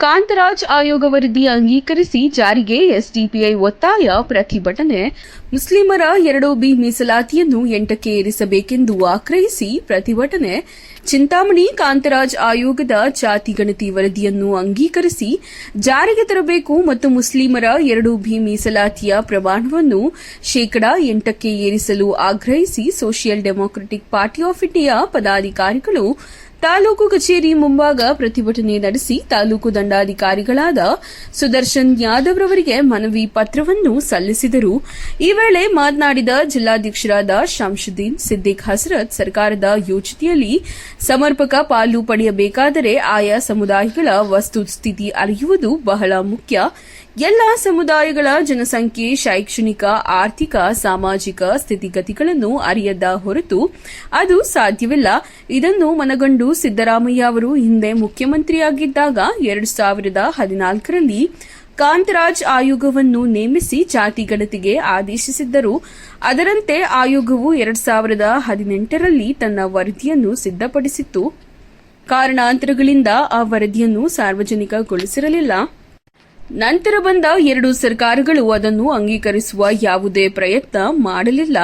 ಕಾಂತರಾಜ್ ಆಯೋಗ ವರದಿ ಅಂಗೀಕರಿಸಿ ಜಾರಿಗೆ ಎಸ್ಡಿಪಿಐ ಒತ್ತಾಯ ಪ್ರತಿಭಟನೆ. ಮುಸ್ಲಿಮರ ಎರಡು ಬಿ ಮೀಸಲಾತಿಯನ್ನು ಎಂಟಕ್ಕೆ ಏರಿಸಬೇಕೆಂದು ಆಗ್ರಹಿಸಿ ಪ್ರತಿಭಟನೆ. ಚಿಂತಾಮಣಿ ಕಾಂತರಾಜ್ ಆಯೋಗದ ಜಾತಿ ಗಣತಿ ವರದಿಯನ್ನು ಅಂಗೀಕರಿಸಿ ಜಾರಿಗೆ ತರಬೇಕು ಮತ್ತು ಮುಸ್ಲಿಮರ ಎರಡು ಬಿ ಮೀಸಲಾತಿಯ ಪ್ರಮಾಣವನ್ನು ಶೇಕಡಾ ಎಂಟಕ್ಕೆ ಏರಿಸಲು ಆಗ್ರಹಿಸಿ social democratic party of India ಪದಾಧಿಕಾರಿಗಳು ತಾಲೂಕು ಕಚೇರಿ ಮುಂಭಾಗ ಪ್ರತಿಭಟನೆ ನಡೆಸಿ ತಾಲೂಕು ದಂಡಾಧಿಕಾರಿಗಳಾದ ಸುದರ್ಶನ್ ಯಾದವ್ ರವರಿಗೆ ಮನವಿ ಪತ್ರವನ್ನು ಸಲ್ಲಿಸಿದರು. ಈ ವೇಳೆ ಮಾತನಾಡಿದ ಜಿಲ್ಲಾಧ್ಯಕ್ಷರಾದ ಶಂಶುದ್ದೀನ್ ಸಿದ್ದಿಕ್ ಹಸರತ್, ಸರ್ಕಾರದ ಯೋಜನೆಯಲ್ಲಿ ಸಮರ್ಪಕ ಪಾಲು ಪಡೆಯಬೇಕಾದರೆ ಆಯಾ ಸಮುದಾಯಗಳ ವಸ್ತುಸ್ಥಿತಿ ಅರಿಯುವುದು ಬಹಳ ಮುಖ್ಯ. ಎಲ್ಲ ಸಮುದಾಯಗಳ ಜನಸಂಖ್ಯೆ, ಶೈಕ್ಷಣಿಕ, ಆರ್ಥಿಕ, ಸಾಮಾಜಿಕ ಸ್ಥಿತಿಗತಿಗಳನ್ನು ಅರಿಯದ ಹೊರತು ಅದು ಸಾಧ್ಯವಿಲ್ಲ. ಇದನ್ನು ಮನಗಂಡು ಸಿದ್ದರಾಮಯ್ಯ ಅವರು ಹಿಂದೆ ಮುಖ್ಯಮಂತ್ರಿಯಾಗಿದ್ದಾಗ ಎರಡು ಸಾವಿರದ ಹದಿನಾಲ್ಕರಲ್ಲಿ ಕಾಂತರಾಜ್ ಆಯೋಗವನ್ನು ನೇಮಿಸಿ ಜಾತಿ ಗಣತಿಗೆ ಆದೇಶಿಸಿದ್ದರು. ಅದರಂತೆ ಆಯೋಗವು ಎರಡು ಸಾವಿರದ ಹದಿನೆಂಟರಲ್ಲಿ ತನ್ನ ವರದಿಯನ್ನು ಸಿದ್ಧಪಡಿಸಿತ್ತು. ಕಾರಣಾಂತರಗಳಿಂದ ಆ ವರದಿಯನ್ನು ಸಾರ್ವಜನಿಕಗೊಳಿಸಿರಲಿಲ್ಲ. ನಂತರ ಬಂದ ಎರಡು ಸರ್ಕಾರಗಳು ಅದನ್ನು ಅಂಗೀಕರಿಸುವ ಯಾವುದೇ ಪ್ರಯತ್ನ ಮಾಡಲಿಲ್ಲ.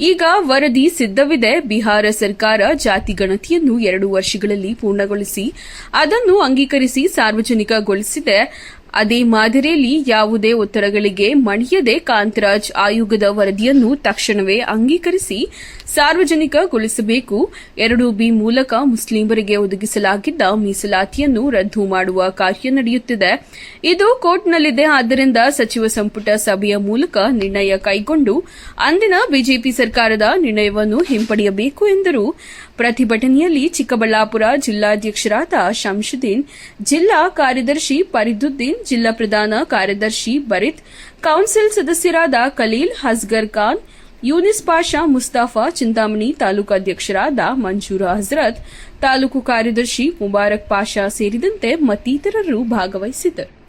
ಈಗ ವರದಿ ಸಿದ್ಧವಿದೆ. ಬಿಹಾರ ಸರ್ಕಾರ ಜಾತಿ ಗಣತಿಯನ್ನು ಎರಡು ವರ್ಷಗಳಲ್ಲಿ ಪೂರ್ಣಗೊಳಿಸಿ ಅದನ್ನು ಅಂಗೀಕರಿಸಿ ಸಾರ್ವಜನಿಕಗೊಳಿಸಿದೆ. ಅದೇ ಮಾದರಿಯಲ್ಲಿ ಯಾವುದೇ ಒತ್ತಡಗಳಿಗೆ ಮಣಿಯದೆ ಕಾಂತರಾಜ್ ಆಯೋಗದ ವರದಿಯನ್ನು ತಕ್ಷಣವೇ ಅಂಗೀಕರಿಸಿ ಸಾರ್ವಜನಿಕಗೊಳಿಸಬೇಕು. ಎರಡು ಬಿ ಮೂಲಕ ಮುಸ್ಲಿಮರಿಗೆ ಒದಗಿಸಲಾಗಿದ್ದ ಮೀಸಲಾತಿಯನ್ನು ರದ್ದು ಮಾಡುವ ಕಾರ್ಯ ನಡೆಯುತ್ತಿದೆ. ಇದು ಕೋರ್ಟ್ನಲ್ಲಿದೆ. ಆದ್ದರಿಂದ ಸಚಿವ ಸಂಪುಟ ಸಭೆಯ ಮೂಲಕ ನಿರ್ಣಯ ಕೈಗೊಂಡು ಅಂದಿನ ಬಿಜೆಪಿ ಸರ್ಕಾರದ ನಿರ್ಣಯವನ್ನು ಹಿಂಪಡೆಯಬೇಕು ಎಂದರು. ಪ್ರತಿಭಟನೆಯಲ್ಲಿ ಚಿಕ್ಕಬಳ್ಳಾಪುರ ಜಿಲ್ಲಾಧ್ಯಕ್ಷರಾದ ಶಂಶುದ್ದೀನ್, ಜಿಲ್ಲಾ ಕಾರ್ಯದರ್ಶಿ ಫರೀದುದ್ದೀನ್ ಜಿಲ್ಲಾ ಪ್ರಧಾನ ಕಾರ್ಯದರ್ಶಿ ಬರಿತ್, ಕೌನ್ಸಿಲ್ ಸದಸ್ಯರಾದ ಖಲೀಲ್ ಹಸ್ಗರ್ ಖಾನ್, ಯೂನಿಸ್ ಪಾಷಾ ಮುಸ್ತಾಫಾ ಚಿಂತಾಮಣಿ ತಾಲೂಕು ಅಧ್ಯಕ್ಷರಾದ ಮಂಜೂರ ಹಜರತ್, ತಾಲೂಕು ಕಾರ್ಯದರ್ಶಿ ಮುಬಾರಕ್ ಪಾಷಾ ಸೇರಿದಂತೆ ಮತ್ತಿತರರು ಭಾಗವಹಿಸಿದ್ದರು.